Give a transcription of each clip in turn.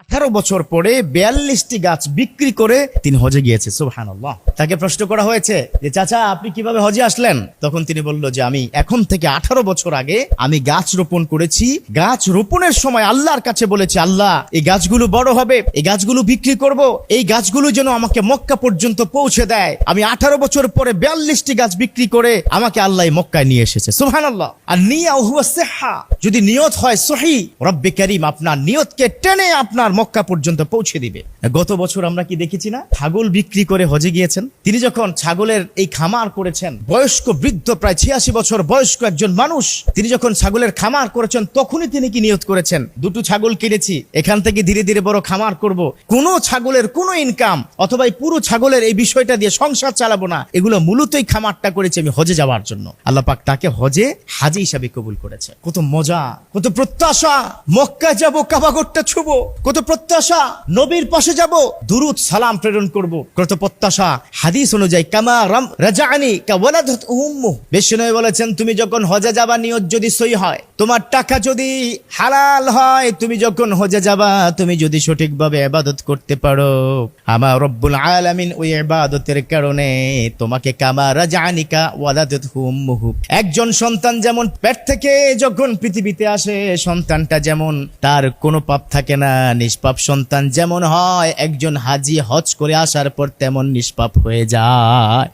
আঠারো বছর পরে বিয়াল্লিশটি গাছ বিক্রি করে তিনি হজে গিয়েছে সুহান তাকে প্রশ্ন করা হয়েছে যে, চাচা, আপনি কীভাবে হজে আসলেন? তখন তিনি বলল যে, আমি এখন থেকে আঠারো বছর আগে আমি গাছ রোপণ করেছি। গাছ রোপণের সময় আল্লাহর কাছে বলেছি, আল্লাহ, এই গাছগুলো বড় হবে, এই গাছগুলো বিক্রি করব, এই গাছগুলো যেন আমাকে মক্কা পর্যন্ত পৌঁছে দেয়। আমি আঠারো বছর পরে বিয়াল্লিশটি গাছ বিক্রি করে আমাকে আল্লাহ মক্কায় নিয়ে এসেছে সুহান আল্লাহ আর নিয়া হুয়া যদি নিয়ত হয় সহি রব্বে করিম আপনার নিয়তকে টেনে আপনার মক্কা পর্যন্ত পৌঁছে দিবে। গত বছর আমরা কি দেখেছি না? ছাগল বিক্রি করে হজে গিয়েছেন। তিনি যখন ছাগলের এই খামার করেছেন, বয়স্ক বৃদ্ধ প্রায় ছিয়াশি বছর বয়স্ক একজন মানুষ, তিনি যখন ছাগলের খামার করেছেন, তখনই তিনি কি নিয়ত করেছেন? দুটো ছাগল কিনেছি, এখান থেকে ধীরে ধীরে বড় খামার করব। কোনো ছাগলের কোনো ইনকাম অথবা এই পুরো ছাগলের এই বিষয়টা দিয়ে সংসার চালাবো না। এগুলো মূলতই খামারটা করেছি আমি হজে যাওয়ার জন্য। আল্লাহ পাক তাকে হজে হাজি হিসাবে কবুল করেছে। কত মজা, কত প্রত্যাশা। মক্কা যাব, কাবাগরটা ছুবো। কত প্রত্যাশা, নবীর পাশে যাব, দুরুদ সালাম প্রেরণ করব। কত প্রত্যাশা, হাদিস অনুযায়ী, কামা রাম রাজানি বিষ্ণু বলেছেন, তুমি যখন হজে যাবা, নিয়ত যদি সই হয়, তোমার টাকা যদি হালাল হয়, তুমি যখন হজে যাবা, তুমি যদি সঠিকভাবে ইবাদত করতে পারো। আমার রব্বুল আলামিন ওই ইবাদতের কারণে তোমাকে কামা রাজানিকা ওয়ালাদাত উম্মুহু। একজন সন্তান যেমন পেট থেকে যখন পৃথিবীতে আসে, সন্তানটা যেমন তার কোনো পাপ থাকে না নিষ্পাপ সন্তান যেমন হয়, একজন হাজি হজ করে আসার পর তেমন নিষ্পাপ হয়ে যায়।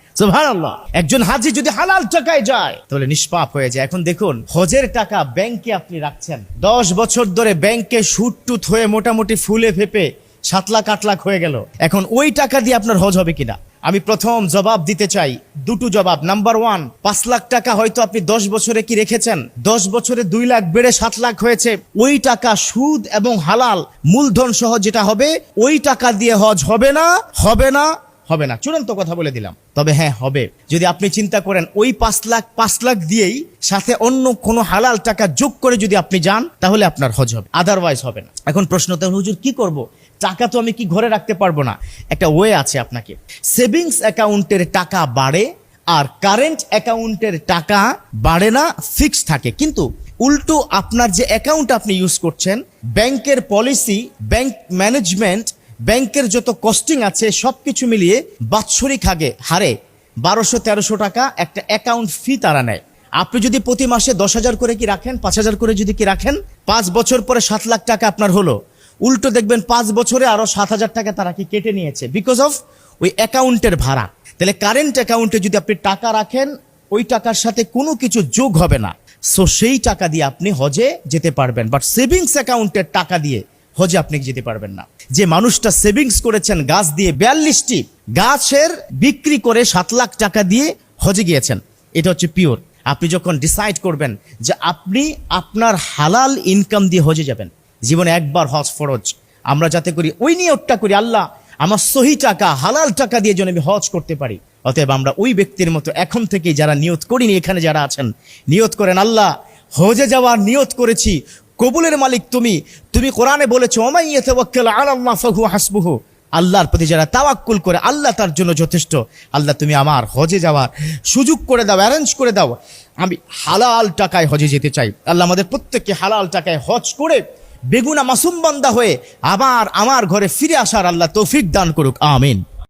একজন হাজি যদি হালাল টাকায় যায়, তাহলে নিষ্পাপ হয়ে যায়। এখন দেখুন, হজের টাকা ব্যাংকে আপনি রাখছেন। দশ বছর ধরে ব্যাংকে সুট টুত হয়ে মোটামুটি ফুলে ফেপে সাত লাখ, আট লাখ হয়ে গেল। এখন ওই টাকা দিয়ে আপনার হজ হবে কিনা? আমি প্রথম জবাব দিতে চাই। দুটো জবাব। নাম্বার ওয়ান পাঁচ লাখ টাকা হয়তো আপনি দশ বছরে কি রেখেছেন? দশ বছরে দুই লাখ বেড়ে সাত লাখ হয়েছে। ওই টাকা সুদ এবং হালাল, মূলধন সহ যেটা হবে, ওই টাকা দিয়ে হজ হবে না হবে না। হবে না। চূড়ান্ত কথা বলে দিলাম। তবে হ্যাঁ হবে। যদি আপনি চিন্তা করেন, ওই পাঁচ লাখ পাঁচ লাখ দিয়েই সাথে অন্য কোনো হালাল টাকা যোগ করে যদি আপনি যান, তাহলে আপনার হজ হবে। আদারওয়াইজ হবে না। এখন প্রশ্ন তাহলে হুজুর, কি করব? টাকা তো আমি কি ঘরে রাখতে পারব না? একটা ওয়ে আছে আপনাকে। সেভিংস অ্যাকাউন্টের টাকা বাড়ে আর কারেন্ট অ্যাকাউন্টের টাকা বাড়ে না ফিক্স থাকে। কিন্তু উল্টো আপনার যে অ্যাকাউন্ট আপনি ইউজ করছেন, ব্যাংকের পলিসি, ব্যাংক ম্যানেজমেন্ট ব্যাংকের যত কস্টিং আছে, সবকিছু মিলিয়ে বাৎসরিক হাগে হারে বারোশো তেরোশো টাকা একটা অ্যাকাউন্ট ফি তারা নেয়। আপনি যদি প্রতি মাসে দশ হাজার করে কি রাখেন, পাঁচ হাজার করে যদি কি রাখেন, পাঁচ বছর পরে সাত লাখ টাকা আপনার হলো। উল্টো দেখবেন পাঁচ বছরে আরও সাত হাজার টাকা তারা কি কেটে নিয়েছে বিকজ অফ ওই অ্যাকাউন্টের ভাড়া। তাহলে কারেন্ট অ্যাকাউন্টে যদি আপনি টাকা রাখেন, ওই টাকার সাথে কোনো কিছু যোগ হবে না। সো সেই টাকা দিয়ে আপনি হজে যেতে পারবেন। বাট সেভিংস অ্যাকাউন্টের টাকা দিয়ে হজে আপনি যেতে পারবেন না। যে মানুষটা সেভিংস করেছেন, গাছ দিয়ে বিয়াল্লিশটি গাছের বিক্রি করে সাত লাখ টাকা দিয়ে হজে গিয়েছেন। এটা হচ্ছে পিওর আপনি যখন ডিসাইড করবেন যে আপনি আপনার হালাল ইনকাম দিয়ে হজে যাবেন, জীবনে একবার হজ ফরজ, আমরা যাতে করি, ওই নিয়তটা করি, আল্লাহ, আমার সহি টাকা, হালাল টাকা দিয়ে যেন আমি হজ করতে পারি। অতএব আমরা ওই ব্যক্তির মতো এখন থেকে যারা নিয়ত করিনি, এখানে যারা আছেন, নিয়ত করেন, আল্লাহ, হজে যাওয়ার নিয়ত করেছি কবুলের মালিক তুমি। তুমি কোরআনে বলেছ, ওমাই ইয়াতাওয়াক্কাল আলাল্লাহ ফাহু হাসবুহু। আল্লাহর প্রতি যারা তাওয়াক্কুল করে, আল্লাহ তার জন্য যথেষ্ট। আল্লাহ, তুমি আমার হজে যাওয়ার সুযোগ করে দাও অ্যারেঞ্জ করে দাও। আমি হালাল টাকায় হজে যেতে চাই। আল্লাহ আমাদের প্রত্যেককে হালাল টাকায় হজ করে বেগুনা মাসুম বান্দা হয়ে আবার আমার ঘরে ফিরে আসার আল্লাহ তৌফিক দান করুক। আমিন।